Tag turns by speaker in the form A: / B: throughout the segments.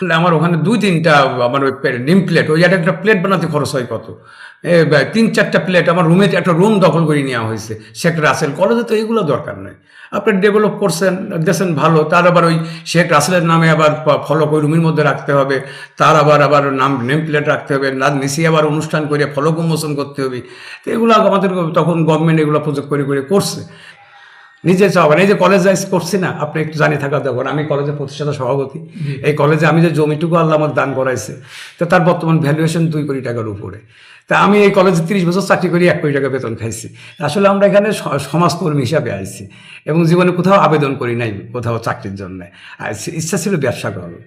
A: আমার ওখানে দুই তিনটা, আমার ওই নিম প্লেট ওই একটা একটা প্লেট বানাতে খরচ হয় কত? তিন চারটা প্লেট আমার রুমে একটা রুম দখল করে নেওয়া হয়েছে, শেখ রাসেল কলেজে তো এগুলো দরকার নেই। আপনি ডেভেলপ করছেন দেশেন ভালো, তার আবার ওই শেখ রাসেলের নামে আবার ফলক ওই রুমের মধ্যে রাখতে হবে, তার আবার আবার নাম, নেম প্লেট রাখতে হবে, না, নিচে আবার অনুষ্ঠান করে ফলক উন্মোচন করতে হবে। তো এগুলো আমাদের তখন গভর্নমেন্ট এগুলো প্রজেক্ট করে করে করছে। নিজে চাওয়ার এই যে কলেজ যাই করছি না আপনি একটু জানিয়ে থাকা দেখুন আমি কলেজের প্রতিষ্ঠাতা সভাপতি। এই কলেজে আমি যে জমিটুকু আল্লাহ আমাকে দান করাইছে তো তার বর্তমান ভ্যালুয়েশন দুই কোটি টাকার উপরে। তা আমি এই কলেজে তিরিশ বছর চাকরি করি এক কোটি টাকা বেতন খাইছি। আসলে আমরা এখানে সমাজকর্মী হিসাবে আইছি এবং জীবনে কোথাও আবেদন করি নাই কোথাও চাকরির জন্য। আর ইচ্ছা ছিল ব্যবসা করো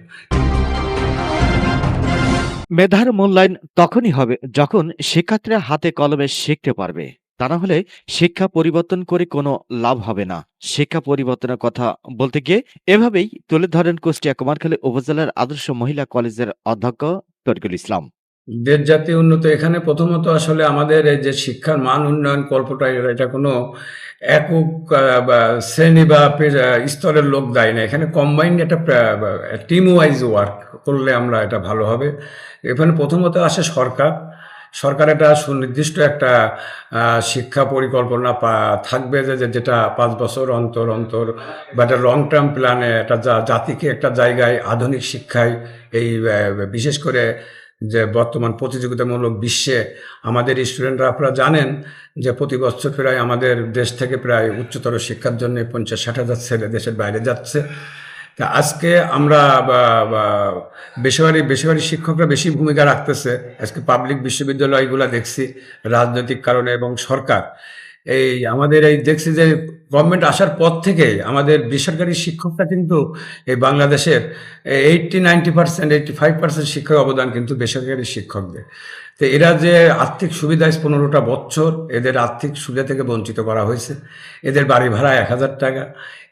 B: মেধার মূল্যায়ন তখনই হবে যখন শিক্ষার্থীরা হাতে কলমে শিখতে পারবে। তা না হলে শিক্ষা পরিবর্তন করে কোনো লাভ হবে না। শিক্ষা পরিবর্তনের কথা বলতে গিয়ে এভাবেই তুলে ধরেন কুষ্টিয়া কুমারখালী উপজেলার আদর্শ মহিলা কলেজের অধ্যক্ষ তরিকুল ইসলাম।
A: দেশ জাতীয় উন্নত, এখানে প্রথমত আসলে আমাদের এই যে শিক্ষার মান উন্নয়ন গল্পটা এটা কোনো একক শ্রেণি বা স্তরের লোক দেয় না। এখানে কম্বাইন্ড একটা টিম ওয়াইজ ওয়ার্ক করলে আমরা এটা ভালো হবে। এখানে প্রথমত আসে সরকার। সরকার একটা সুনির্দিষ্ট একটা শিক্ষা পরিকল্পনা থাকবে যে যেটা পাঁচ বছর অন্তর অন্তর বা একটা লং টার্ম প্ল্যানে একটা জাতিকে একটা জায়গায় আধুনিক শিক্ষায় এই বিশেষ করে যে, বর্তমান প্রতিযোগিতামূলক বিশ্বে আমাদের স্টুডেন্টরা আপনারা জানেন যে, প্রতি বছর প্রায় আমাদের দেশ থেকে প্রায় উচ্চতর শিক্ষার জন্য পঞ্চাশ, ষাট হাজার ছেলে দেশের বাইরে যাচ্ছে। আজকে আমরা বেসরকারি বেসরকারি শিক্ষকরা বেশি ভূমিকা রাখতেছে। আজকে পাবলিক বিশ্ববিদ্যালয়গুলো দেখছি, রাজনৈতিক কারণে এবং সরকার। এই আমাদের এই দেখছি যে গভর্নমেন্ট আসার পর থেকে আমাদের বেসরকারি শিক্ষকরা কিন্তু এই বাংলাদেশের eighty ninety percent eighty five percent শিক্ষক অবদান কিন্তু বেসরকারি শিক্ষকদের। তো এরা যে আর্থিক সুবিধায় পনেরোটা বছর, এদের আর্থিক সুবিধা থেকে বঞ্চিত করা হয়েছে। এদের বাড়ি ভাড়া এক হাজার টাকা।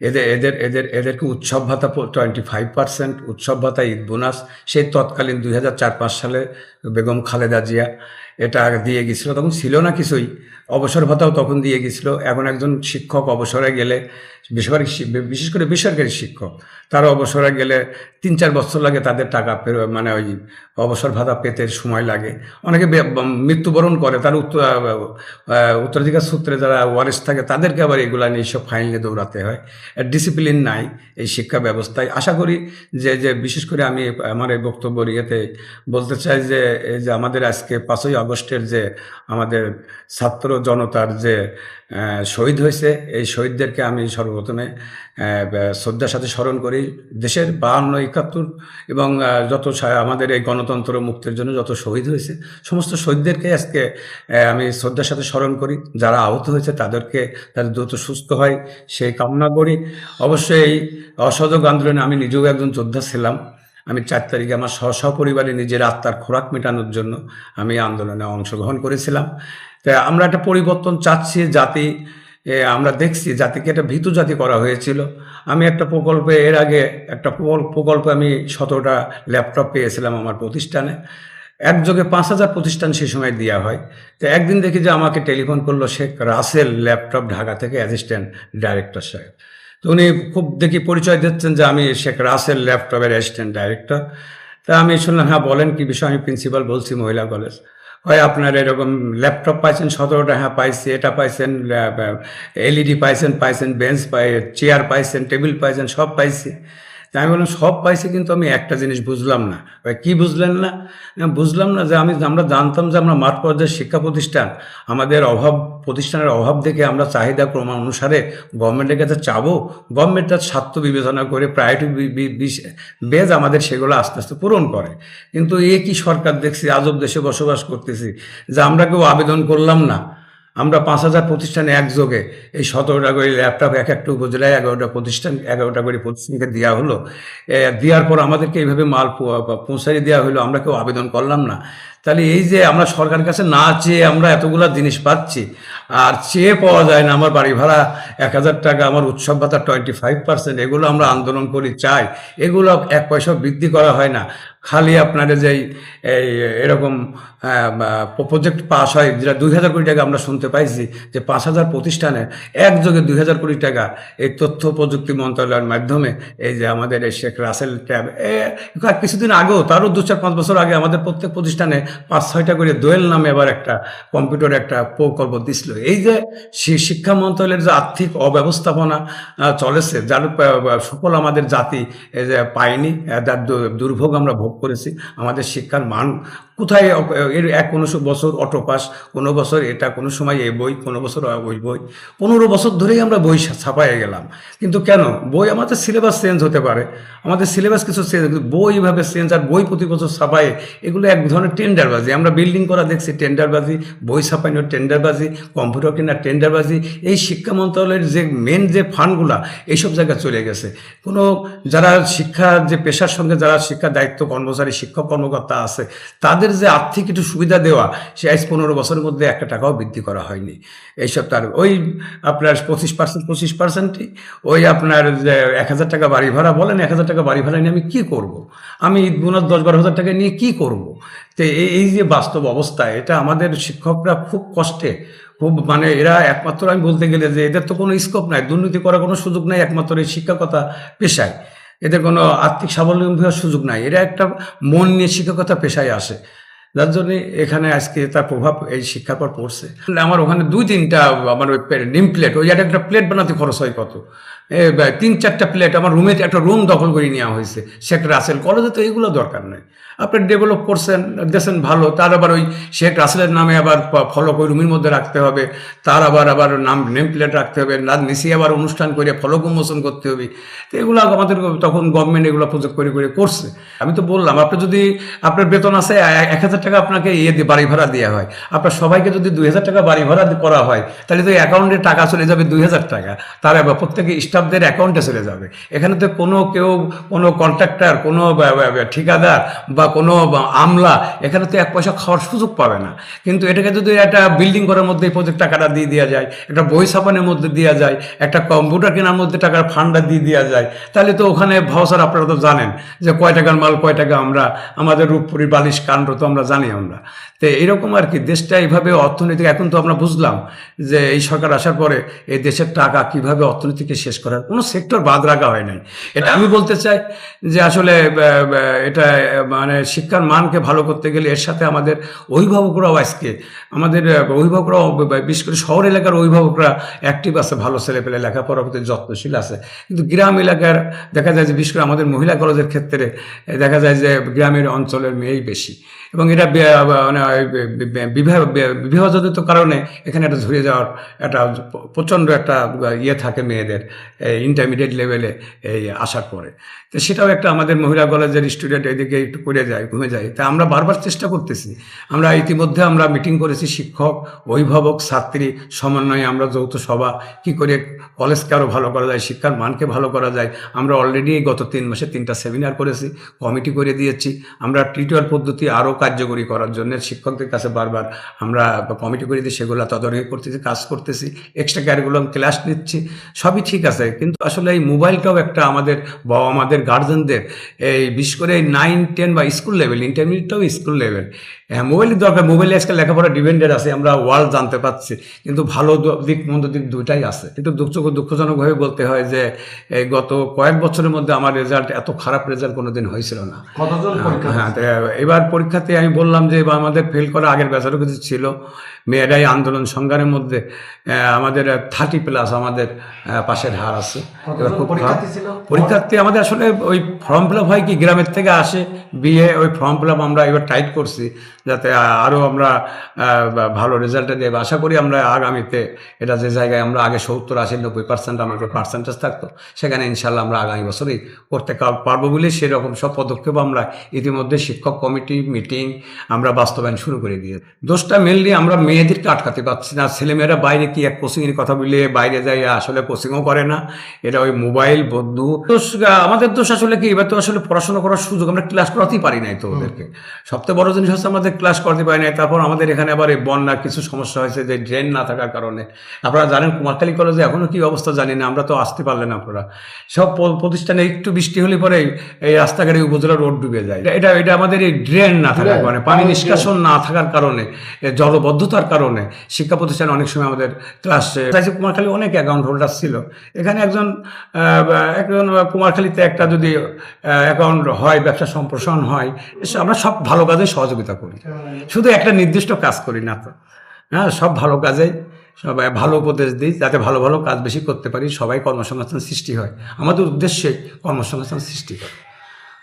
A: এদের এদের এদের, এদেরকে উৎসব ভাতা টোয়েন্টি ফাইভ পার্সেন্ট উৎসব ভাতা ঈদ বোনাস। সেই তৎকালীন দুই হাজার চার পাঁচ সালে বেগম খালেদা জিয়া এটা দিয়ে গেছিল, তখন ছিল না কিছুই। অবসর ভাতাও তখন দিয়ে গেছিল। এখন একজন শিক্ষক অবসরে গেলে, বেসরকারি বিশেষ করে বেসরকারি শিক্ষক, তারা অবসরে গেলে তিন চার বছর লাগে তাদের টাকা মানে ওই অবসর ভাতা পেতে সময় লাগে। অনেকে মৃত্যুবরণ করে, তার উত্তর উত্তরাধিকার সূত্রে যারা ওয়ারিস থাকে, তাদেরকে আবার এগুলা নিয়ে সব ফাইল নিয়ে দৌড়াতে হয়। ডিসিপ্লিন নাই এই শিক্ষা ব্যবস্থায়। আশা করি যে যে বিশেষ করে আমি আমার এই বক্তব্য ইয়েতে বলতে চাই যে যে আমাদের আজকে পাঁচই আগস্টের যে আমাদের ছাত্র জনতার যে শহীদ হয়েছে, এই শহীদদেরকে আমি সর্বপ্রথমে শ্রদ্ধার সাথে স্মরণ করি। দেশের বাহান্ন, একাত্তর এবং যত আমাদের এই গণতন্ত্র মুক্তির জন্য যত শহীদ হয়েছে, সমস্ত শহীদদেরকে আজকে আমি শ্রদ্ধার সাথে স্মরণ করি। যারা আহত হয়েছে তাদেরকে, তাদের দ্রুত সুস্থ হয়, সেই কামনা করি। অবশ্যই এই অসহযোগ আন্দোলনে আমি নিজেও একজন যোদ্ধা ছিলাম। আমি চার তারিখে আমার সহ সপরিবারে নিজের আত্মার খোরাক মেটানোর জন্য আমি আন্দোলনে অংশগ্রহণ করেছিলাম। তাই আমরা একটা পরিবর্তন চাচ্ছি জাতি আমরা দেখছি জাতিকে একটা ভীতু জাতি করা হয়েছিল। আমি একটা প্রকল্পে, এর আগে একটা প্রকল- প্রকল্পে আমি সতেরোটা ল্যাপটপ পেয়েছিলাম আমার প্রতিষ্ঠানে। একযোগে পাঁচ হাজার প্রতিষ্ঠান সেই সময় দেওয়া হয়। তো একদিন দেখি যে আমাকে টেলিফোন করল শেখ রাসেল ল্যাপটপ ঢাকা থেকে অ্যাসিস্ট্যান্ট ডাইরেক্টর সাহেব। তো উনি খুব দেখি পরিচয় দিচ্ছেন যে আমি শেখ রাসেল ল্যাপটপের অ্যাসিস্ট্যান্ট ডাইরেক্টর তা আমি শুনলাম হ্যাঁ বলেন কি বিষয়? আমি প্রিন্সিপাল বলছি মহিলা কলেজ হয় আপনার এরকম ল্যাপটপ পাইছেন, সতেরোটা হ্যাঁ পাইছি, এটা পাইছেন এলইডি পাইছেন পাইছেন, বেঞ্চ পাই, চেয়ার পাইছেন, টেবিল পাইছেন, সব পাইছি। তা আমি বললাম সব পাইছি কিন্তু আমি একটা জিনিস বুঝলাম না। কি বুঝলেন না? না, বুঝলাম না যে আমি আমরা জানতাম যে আমরা মাঠ পর্যায়ের শিক্ষা প্রতিষ্ঠান আমাদের অভাব প্রতিষ্ঠানের অভাব দেখে আমরা চাহিদা ক্রম অনুসারে গভর্নমেন্টের কাছে চাবো। গভর্নমেন্ট তার স্বার্থ বিবেচনা করে প্রায়োরিটি বেজ আমাদের সেগুলো আস্তে আস্তে পূরণ করে। কিন্তু এ কি সরকার দেখছি আজব দেশে বসবাস করতেছি যে আমরা কেউ আবেদন করলাম না। আমরা পাঁচ হাজার প্রতিষ্ঠানে একযোগে এই সতেরোটা করে ল্যাপটপ এক একটা উপজেলায় এগারোটা প্রতিষ্ঠান, এগারোটা করে প্রতিষ্ঠানকে দেওয়া হলো। দেওয়ার পর আমাদেরকে এইভাবে মাল পৌঁছাই দেওয়া হলো। আমরা কেউ আবেদন করলাম না। তাহলে এই যে আমরা সরকারের কাছে না চেয়ে আমরা এতগুলা জিনিস পাচ্ছি, আর চেয়ে পাওয়া যায় না, আমার বাড়ি ভাড়া এক হাজার টাকা, আমার উৎসব ভাতা টোয়েন্টি ফাইভ পার্সেন্ট এগুলো আমরা আন্দোলন করি, চাই। এগুলো এক পয়সা বৃদ্ধি করা হয় না। খালি আপনার যেই এই এরকম প্রজেক্ট পাস হয়, যেটা দুই হাজার কোটি টাকা আমরা শুনতে পাইছি, যে পাঁচ হাজার প্রতিষ্ঠানে একযোগে দুই হাজার কোটি টাকা এই তথ্য প্রযুক্তি মন্ত্রণালয়ের মাধ্যমে, এই যে আমাদের এই শেখ রাসেল ট্যাব কিছুদিন আগেও, তারও দু চার পাঁচ বছর আগে আমাদের প্রত্যেক প্রতিষ্ঠানে পাঁচ ছয়টা করে দোয়েল নামে এবার একটা কম্পিউটার একটা প্রকল্প দিছিল। এই যে শিক্ষা মন্ত্রণালয়ের যে আর্থিক অব্যবস্থাপনা চলেছে, যার সকল আমাদের জাতি পায়নি যার দুর্ভোগ আমরা ভোগ করেছি, আমাদের শিক্ষার মান কোথায় এর এক কোনো বছর অটো পাস, কোনো বছর এটা, কোনো সময় এই বই, কোনো বছর ওই বই। পনেরো বছর ধরেই আমরা বই ছা- ছাপায়ে গেলাম। কিন্তু কেন? বই আমাদের সিলেবাস চেঞ্জ হতে পারে। আমাদের সিলেবাস কিছু চেঞ্জ কিন্তু বই এভাবে চেঞ্জ আর বই প্রতি বছর ছাপায়ে, এগুলো এক ধরনের টেন্ডারবাজি আমরা বিল্ডিং করা দেখছি টেন্ডারবাজি বই ছাপানোর টেন্ডারবাজি কম্পিউটার কেনার টেন্ডারবাজি এই শিক্ষা মন্ত্রণালয়ের যে মেন যে ফান্ডগুলা, এইসব জায়গায় চলে গেছে। কোনো যারা শিক্ষা যে পেশার সঙ্গে যারা শিক্ষা দায়িত্ব কর্মচারী, শিক্ষক কর্মকর্তা আছে, তাদের যে আর্থিক একটু সুবিধা দেওয়া, সে আজ পনেরো বছরের মধ্যে একটা টাকাও বৃদ্ধি করা হয়নি এইসব তার ওই আপনার পঁচিশ পার্সেন্ট, পঁচিশ পার্সেন্টই ওই আপনার যে এক হাজার টাকা বাড়ি ভাড়া বলেন, এক হাজার টাকা বাড়ি ভাড়া নিয়ে আমি কি করব। আমি বোনাস দশ বারো হাজার টাকা নিয়ে কি করব। তো এই যে বাস্তব অবস্থা, এটা আমাদের শিক্ষকরা খুব কষ্টে, খুব মানে এরা একমাত্র আমি বলতে গেলে যে এদের তো কোনো স্কোপ নাই, দুর্নীতি করার কোনো সুযোগ নাই, একমাত্র এই শিক্ষকতা পেশায় এদের কোনো আর্থিক স্বাবলম্বী হওয়ার সুযোগ নাই। এরা একটা মন নিয়ে শিক্ষকতা পেশায় আসে। যার জন্য এখানে আজকে তার প্রভাব এই শিক্ষার পর পড়ছে। আমার ওখানে দুই তিনটা, আমার ওই নিম প্লেট, ওই একটা একটা প্লেট বানাতে খরচ হয় কত? তিন চারটা প্লেট, আমার রুমে একটা রুম দখল করে নেওয়া হয়েছে। সেটা রাসেল কলেজে তো এগুলো দরকার নেই। আপনি ডেভেলপ করছেন দেশেন ভালো, তার আবার ওই শেখ রাসেলের নামে আবার ফলো ওই রুমের মধ্যে রাখতে হবে, তার আবার আবার নাম নেম প্লেট রাখতে হবে না নিচে আবার অনুষ্ঠান করে ফলক উন্মোচন করতে হবে। তো এগুলো আমাদের তখন গভর্নমেন্ট এগুলো প্রজেক্ট করে করে করছে। আমি তো বললাম, আপনি যদি, আপনার বেতন আছে এক হাজার টাকা আপনাকে ইয়ে দিয়ে বাড়ি ভাড়া দেওয়া হয়, আপনার সবাইকে যদি দুই হাজার টাকা বাড়ি ভাড়া করা হয়, তাহলে তো অ্যাকাউন্টে টাকা চলে যাবে দুই হাজার টাকা, তার আবার প্রত্যেকে স্টাফদের অ্যাকাউন্টে চলে যাবে। এখানে তো কোনো কেউ, কোনো কন্ট্রাক্টর কোনো ঠিকাদার বা কোনো আমলা, এখানে তো এক পয়সা খাওয়ার সুযোগ পাবে না। কিন্তু এটাকে যদি একটা বিল্ডিং করার মধ্যে প্রজেক্ট টাকাটা দিয়ে দেওয়া যায়, একটা বই ছাপানোর মধ্যে দেওয়া যায়, একটা কম্পিউটার কেনার মধ্যে টাকার ফান্ডটা দিয়ে দেওয়া যায়, তাহলে তো ওখানে ভাউসার আপনারা তো জানেন যে কয় টাকার মাল, কয় টাকা আমরা, আমাদের রূপপুরি বালিশ কাণ্ড তো আমরা জানি আমরা। তো এরকম আর কি দেশটা এইভাবে অর্থনৈতিক, এখন তো আমরা বুঝলাম যে এই সরকার আসার পরে এই দেশের টাকা কীভাবে অর্থনীতিকে শেষ করার, কোনো সেক্টর বাদ রাখা হয় নাই। এটা আমি বলতে চাই যে আসলে এটা মানে শিক্ষার মানকে ভালো করতে গেলে এর সাথে আমাদের অভিভাবকরাও আজকে, আমাদের অভিভাবকরাও বিশেষ করে শহর এলাকার অভিভাবকরা অ্যাক্টিভ আছে, ভালো ছেলে পেলে লেখাপড়ার প্রতি যত্নশীল আছে। কিন্তু গ্রাম এলাকার দেখা যায় যে, বিশেষ করে আমাদের মহিলা কলেজের ক্ষেত্রে দেখা যায় যে, গ্রামের অঞ্চলের মেয়েই বেশি। এবং এটা মানে বিবাহ বিবাহজনিত কারণে এখানে একটা ঝরে যাওয়ার একটা প্রচণ্ড একটা ইয়ে থাকে মেয়েদের ইন্টারমিডিয়েট লেভেলে এই আসার পরে। তো সেটাও একটা আমাদের মহিলা কলেজের স্টুডেন্ট এদিকে একটু করে যায়, ঘুমে যায়। তা আমরা বারবার চেষ্টা করতেছি। আমরা ইতিমধ্যে আমরা মিটিং করেছি শিক্ষক, অভিভাবক, ছাত্রী, সমন্বয়ে আমরা যৌথ সভা, কি করে কলেজকে আরও ভালো করা যায়, শিক্ষার মানকে ভালো করা যায়। আমরা অলরেডি গত তিন মাসে তিনটা সেমিনার করেছি কমিটি করে দিয়েছি। আমরা টিউটোরিয়াল পদ্ধতি আরও কার্যকরী করার জন্য শিক্ষকদের কাছে বারবার আমরা কমিটি করে দিয়ে সেগুলো তদারকি করতেছি, কাজ করতেছি এক্সট্রা ক্যারিকুলাম ক্লাস নিচ্ছি, সবই ঠিক আছে। কিন্তু আসলে এই মোবাইলটাও একটা আমাদের বাবা আমাদের গার্জেনদের এই বিশেষ করে এই নাইন টেন বা স্কুল লেভেল ইন্টারমিডিয়েটটাও স্কুল লেভেল হ্যাঁ মোবাইলের দরকার মোবাইলে আজকাল লেখাপড়া ডিপেন্ডেড আছে আমরা ওয়ার্ল্ড জানতে পারছি। কিন্তু ভালো দিক মন্দ দিক দুইটাই আছে। কিন্তু দুঃখ দুঃখজনকভাবে বলতে হয় যে এই গত কয়েক বছরের মধ্যে আমার রেজাল্ট এত খারাপ রেজাল্ট কোনোদিন হয়েছিল না।
C: কতজন
A: হ্যাঁ এবার পরীক্ষাতে আমি বললাম যে এবার আমাদের ফেল করা আগের ব্যাচারও কিছু ছিল। মেয়েরাই আন্দোলন সংগ্রামের মধ্যে আমাদের থার্টি প্লাস আমাদের পাশের হার আছে। এবার খুব
C: পরীক্ষার্থী
A: খারাপ- পরীক্ষার্থী আমাদের আসলে ওই ফর্ম ফিল আপ হয় কি গ্রামের থেকে আসে বিয়ে ওই ফর্ম ফিল আমরা এবার টাইট করছি যাতে আরও আমরা ভালো রেজাল্টে দেব। আশা করি আমরা আগামীতে এটা যে জায়গায় আমরা আগে সত্তর, আশি, নব্বই পার্সেন্ট আমাদের পার্সেন্টেজ থাকতো, সেখানে ইনশাল্লাহ আমরা আগামী বছরই করতে পারব বলে সেরকম সব পদক্ষেপ আমরা ইতিমধ্যে শিক্ষক কমিটি, মিটিং আমরা বাস্তবায়ন শুরু করে দিয়ে দোষটা মেনলি আমরা মেয়েদেরকে আটকাতে পারছি না, ছেলেমেয়েরা বাইরে কি এক কোচিংয়ের কথা বলে বাইরে যাই আসলে কোচিংও করে না, এটা ওই মোবাইল বন্ধু। আমাদের দোষ আসলে কি? এবার তো আসলে পড়াশোনা করার সুযোগ আমরা ক্লাস করাতেই পারি নাই তো ওদেরকে। সবথেকে বড় জিনিস হচ্ছে আমাদের ক্লাস করতে পারি নাই। তারপর আমাদের এখানে আবার এই বন্যার কিছু সমস্যা হয়েছে যে ড্রেন না থাকার কারণে। আপনারা জানেন কুমারখালী কলেজে এখনও কি অবস্থা জানি না আমরা তো আসতে পারলেন আপনারা। সব প্রতিষ্ঠানে একটু বৃষ্টি হলে পরে এই রাস্তাঘাটে উপজেলা রোড ডুবে যায়। এটা- এটা আমাদের এই ড্রেন না থাকার কারণে পানি নিষ্কাশন না থাকার কারণে জলবদ্ধতার কারণে শিক্ষা প্রতিষ্ঠানে অনেক সময় আমাদের ক্লাস চাইছে কুমারখালী অনেক অ্যাকাউন্ট হোল্ডার ছিল। এখানে একজন একজন কুমারখালীতে একটা যদি অ্যাকাউন্ট হয় ব্যবসা সম্প্রসারণ হয় এসব আমরা সব ভালো কাজে সহযোগিতা করি। শুধু একটা নির্দিষ্ট কাজ করি না তো। হ্যাঁ সব ভালো কাজে সবাই ভালো উপদেশ দিই যাতে ভালো ভালো কাজ বেশি করতে পারি সবাই কর্মসংস্থান সৃষ্টি হয়। আমাদের উদ্দেশ্যে কর্মসংস্থান সৃষ্টি করে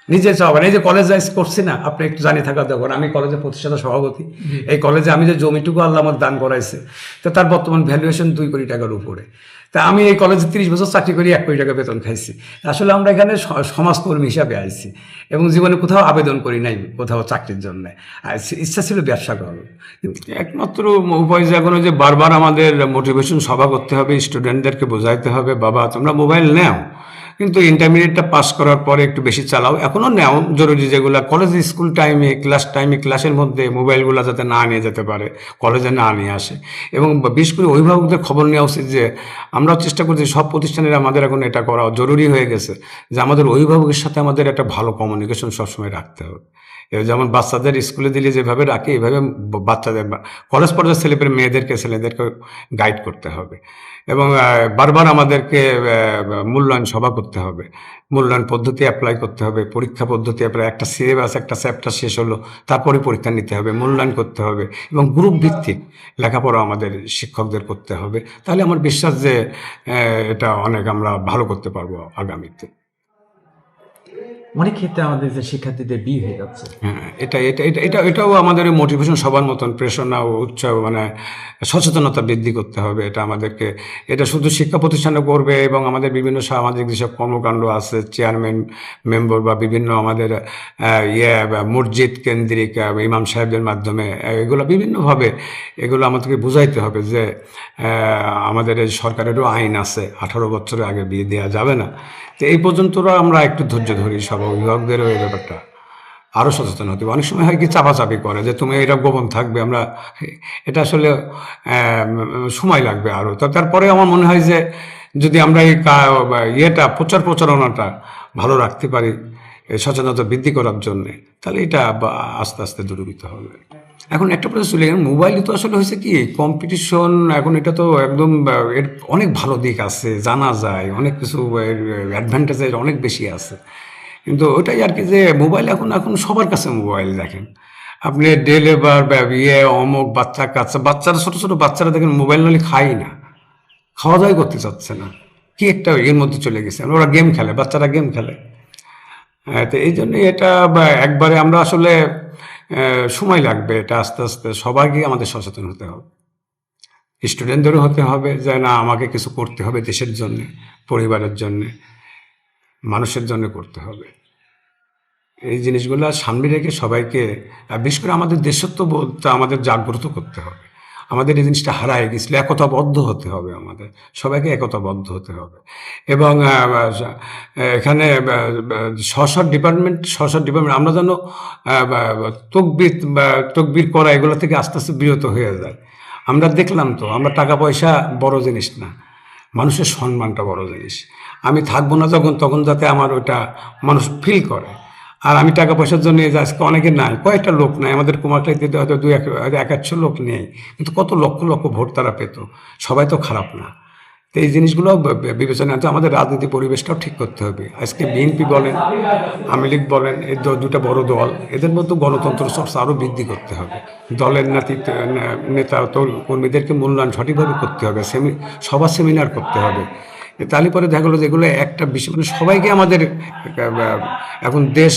A: নিজে চাওয়া এই যে কলেজ যাই করছি না আপনি একটু জানি থাকা দেখুন আমি কলেজের প্রতিষ্ঠাতা সভাপতি। এই কলেজে আমি যে জমিটুকু আল্লাহ আমার দান করাইছে তো তার বর্তমান ভ্যালুয়েশন দুই কোটি টাকার উপরে। তা আমি এই কলেজে তিরিশ বছর চাকরি করি এক কোটি টাকা বেতন খাইছি। আসলে আমরা এখানে সমাজকর্মী হিসাবে আইছি এবং জীবনে কোথাও আবেদন করি নাই কোথাও চাকরির জন্য। ইচ্ছা ছিল ব্যবসা করার। একমাত্র উপায় যে এখন ওই যে বারবার আমাদের মোটিভেশন সভা করতে হবে স্টুডেন্টদেরকে বোঝাইতে হবে বাবা তোমরা মোবাইল নেও। কিন্তু ইন্টারমিডিয়েটটা পাস করার পরে একটু বেশি চালাও। এখনও নেও, জরুরি যেগুলো কলেজ স্কুল টাইমে ক্লাস টাইমে ক্লাসের মধ্যে মোবাইলগুলো যাতে না নিয়ে যেতে পারে কলেজে না নিয়ে আসে। এবং বিশেষ করে অভিভাবকদের খবর নেওয়া উচিত যে, আমরাও চেষ্টা করছি সব প্রতিষ্ঠানের আমাদের এখন এটা করা জরুরি হয়ে গেছে, যে আমাদের অভিভাবকের সাথে আমাদের একটা ভালো কমিউনিকেশন সবসময় রাখতে হবে। যেমন বাচ্চাদের স্কুলে দিলে যেভাবে রাখে এইভাবে বাচ্চাদের কলেজ পর্যায়ের ছেলেপেলে মেয়েদেরকে ছেলেদেরকে গাইড করতে হবে। এবং বারবার আমাদেরকে মূল্যায়ন সভা করতে হবে। মূল্যায়ন পদ্ধতি অ্যাপ্লাই করতে হবে, পরীক্ষা পদ্ধতি অ্যাপ্লাই একটা সিলেবাস একটা চ্যাপ্টার শেষ হলো, তারপরে পরীক্ষা নিতে হবে, মূল্যায়ন করতে হবে এবং গ্রুপ ভিত্তিক লেখাপড়া আমাদের শিক্ষকদের করতে হবে। তাহলে আমার বিশ্বাস যে এটা অনেক আমরা ভালো করতে পারব আগামীতে।
C: অনেক ক্ষেত্রে আমাদের যে শিক্ষার্থীদের বিয়ে হয়ে যাচ্ছে।
A: হ্যাঁ এটা এটা এটা এটা, এটাও আমাদের মোটিভেশন সবার মতন প্রেরণা ও উৎসাহ মানে সচেতনতা বৃদ্ধি করতে হবে, এটা আমাদেরকে, এটা শুধু শিক্ষা প্রতিষ্ঠানে করবে এবং আমাদের বিভিন্ন সামাজিক যেসব কর্মকাণ্ড আছে চেয়ারম্যান মেম্বার বা বিভিন্ন আমাদের ইয়ে মসজিদ কেন্দ্রিক ইমাম সাহেবদের মাধ্যমে এগুলো বিভিন্নভাবে, এগুলো আমাদেরকে বুঝাইতে হবে যে আমাদের এই সরকারেরও আইন আছে, আঠারো বছরের আগে বিয়ে দেওয়া যাবে না। তো এই পর্যন্তরা আমরা একটু ধৈর্য ধরি সব অভিভাবকদেরও এই ব্যাপারটা আরও সচেতন হতে হবে। অনেক সময় হয় কি চাপাচাপি করে যে তুমি এটা গোপন থাকবে, আমরা এটা আসলে সময় লাগবে আরও তো তারপরে আমার মনে হয় যে যদি আমরা এই ইয়েটা, প্রচার প্রচারণাটা ভালো রাখতে পারি সচেতনতা বৃদ্ধি করার জন্যে, তাহলে এটা আস্তে আস্তে দূরীভূত হবে। এখন একটা প্রশ্ন চলে গেল, মোবাইলে তো আসলে হয়েছে কি কম্পিটিশন এখন এটা তো একদম, এর অনেক ভালো দিক আছে, জানা যায়, অনেক কিছু অ্যাডভান্টেজের অনেক বেশি আছে। কিন্তু ওটাই আর কি যে মোবাইল এখন এখন সবার কাছে মোবাইল দেখেন। আপনি ডেলিভার ইয়ে অমুক বাচ্চা কাচ্চা বাচ্চারা ছোটো ছোটো বাচ্চারা দেখেন মোবাইল নাহলে খাই না। খাওয়া দাওয়াই করতে চাচ্ছে না। কি একটা এর মধ্যে চলে গেছে। ওরা গেম খেলে বাচ্চারা গেম খেলে। হ্যাঁ, তো এই জন্যই এটা একবারে আমরা আসলে সময় লাগবে এটা আস্তে আস্তে সবাইকে আমাদের সচেতন হতে হবে। স্টুডেন্টদেরও হতে হবে যে না আমাকে কিছু করতে হবে দেশের জন্য পরিবারের জন্য। মানুষের জন্য করতে হবে। এই জিনিসগুলো সামনে রেখে সবাইকে বিশেষ করে আমাদের দেশত্ব বোধটা আমাদের জাগ্রত করতে হবে। আমাদের এই জিনিসটা হারায় গেছিল একতাবদ্ধ হতে হবে আমাদের, সবাইকে একতাবদ্ধ হতে হবে। এবং এখানে স্ব ডিপার্টমেন্ট স্ব ডিপার্টমেন্ট আমরা যেন তকবির তকবির করা এগুলো থেকে আস্তে আস্তে বিরত হয়ে যায়। আমরা দেখলাম তো, আমরা টাকা পয়সা বড় জিনিস না, মানুষের সম্মানটা বড় জিনিস। আমি থাকব না যখন, তখন যাতে আমার ওটা মানুষ ফিল করে। আর আমি টাকা পয়সার জন্য আজকে অনেকে নাই, কয়েকটা লোক নাই, আমাদের কুমারখালীতে হয়তো দুই এক এক একশো লোক নেই, কিন্তু কত লক্ষ লক্ষ ভোট তারা পেত। সবাই তো খারাপ না। তো এই জিনিসগুলো বিবেচনা আনতে আমাদের রাজনীতি পরিবেশটাও ঠিক করতে হবে। আজকে বিএনপি বলেন, আওয়ামী লীগ বলেন, এই দু- দুটা বড় দল, এদের মধ্যে গণতন্ত্র চর্চা আরও বৃদ্ধি করতে হবে। দলের নাতি নেতা কর্মীদেরকে মূল্যায়ন সঠিকভাবে করতে হবে, সেমি সভা সেমিনার করতে হবে। তাহলে পরে দেখা গেলো যেগুলো একটা বিষয় মানে সবাইকে আমাদের এখন দেশ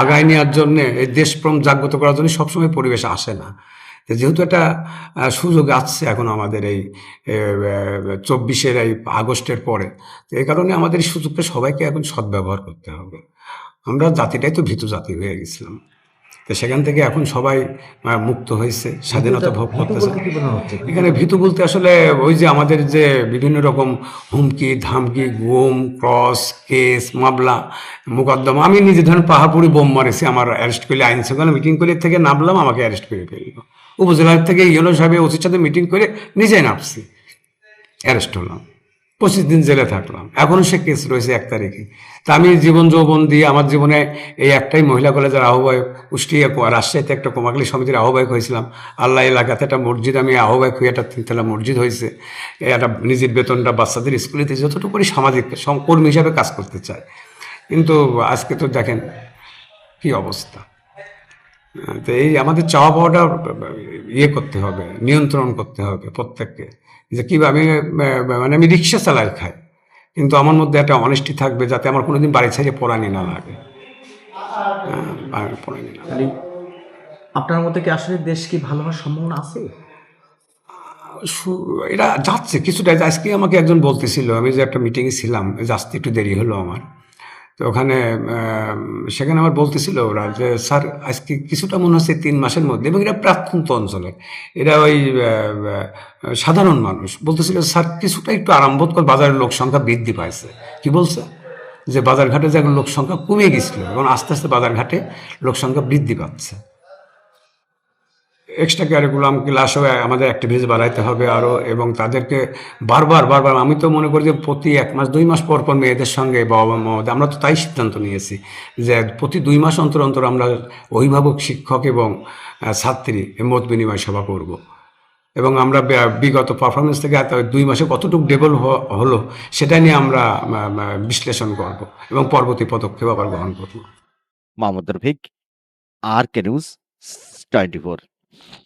A: আগায় নেওয়ার জন্যে এই দেশপ্রেম জাগ্রত করার জন্য সবসময় পরিবেশ আসে না। যেহেতু একটা সুযোগ আসছে এখন আমাদের এই চব্বিশের এই আগস্টের পরে, তো এই কারণে আমাদের এই সুযোগটা সবাইকে এখন সদ্ব্যবহার করতে হবে। আমরা জাতিটাই তো ভীতু জাতি হয়ে গেছিলাম। তো সেখান থেকে এখন সবাই মুক্ত হয়েছে স্বাধীনতা ভোগ করতেছে। এখানে ভীতু বলতে আসলে ওই যে আমাদের যে বিভিন্ন রকম হুমকি ধামকি গুম ক্রস কেস মামলা মোকদ্দমা আমি নিজে ধরেন পাহাড়পুরি বোম মারেছি আমার অ্যারেস্ট করলে আইন শৃঙ্খলা মিটিং করে থেকে নামলাম আমাকে অ্যারেস্ট করে ফেলল। উপজেলার থেকে ইয়েলো সাহেব ওসির সাথে মিটিং করে নিজেই নামছি অ্যারেস্ট হলাম। পঁচিশ দিন জেলে থাকলাম। এখনও সে কেস রয়েছে এক তারিখে। তা আমি জীবন যৌবন দিয়ে আমার জীবনে এই একটাই মহিলা কলেজের আহ্বায়ক, কুষ্টিয়া, রাজশাহীতে একটা কোমাকলি সমিতির আহ্বায়ক হয়েছিলাম। আল্লাহ এলাকাতে একটা মসজিদ আমি আহ্বায়ক হয়ে একটা তিনতলা মসজিদ হয়েছে। একটা নিজের বেতনটা বাচ্চাদের স্কুলে দিয়ে যতটুকু করি সামাজিক কর্মী হিসাবে কাজ করতে চায়। কিন্তু আজকে তো দেখেন কি অবস্থা। তো এই আমাদের চাওয়া পাওয়াটা ইয়ে করতে হবে, নিয়ন্ত্রণ করতে হবে প্রত্যেককে। যে কীভাবে মানে আমি রিক্সা চালাই খাই। কিন্তু আমার মধ্যে একটা অনেস্টি থাকবে যাতে আমার কোনোদিন বাড়ি ছেড়ে পড়ানি না লাগে। হ্যাঁ, পড়ানি না
C: আপনার মধ্যে কি আসলে দেশ কি ভালো হওয়ার সম্ভাবনা আছে?
A: এটা যাচ্ছে কিছুটা আজকে আমাকে একজন বলতেছিল আমি যে একটা মিটিংয়ে ছিলাম আসতে একটু দেরি হলো আমার। তো ওখানে সেখানে আমার বলতেছিল ওরা যে, স্যার, আজকে কিছুটা মনে হচ্ছে তিন মাসের মধ্যে, এবং এটা প্রাত্যন্ত অঞ্চলে। এরা ওই সাধারণ মানুষ। বলতেছিল, স্যার, কিছুটা একটু আরাম বোধ করে, বাজারের লোক সংখ্যা বৃদ্ধি পাইছে। কি বলছে? যে, বাজারঘাটে যে এখন লোক সংখ্যা কমে গেছিল এবং আস্তে আস্তে বাজারঘাটে লোক সংখ্যা বৃদ্ধি পাচ্ছে। এক্সট্রা কারিকুলাম ক্লাসও আমাদের অ্যাক্টিভিটিস বাড়াইতে হবে আরও এবং তাদেরকে বারবার বারবার আমি তো মনে করি যে প্রতি এক মাস, দুই মাস পর পর মেয়েদের সঙ্গে বাবা মা আমরা তো তাই সিদ্ধান্ত নিয়েছি যে প্রতি দুই মাস অন্তর অন্তর আমরা অভিভাবক, শিক্ষক এবং ছাত্রী মত বিনিময় সভা করব। এবং আমরা বিগত পারফরমেন্স থেকে দুই মাসে কতটুকু ডেভেল হলো সেটা নিয়ে আমরা বিশ্লেষণ করব এবং পরবর্তী পদক্ষেপ আবার গ্রহণ করব।
B: Mahmud Rafiq R K news twenty four you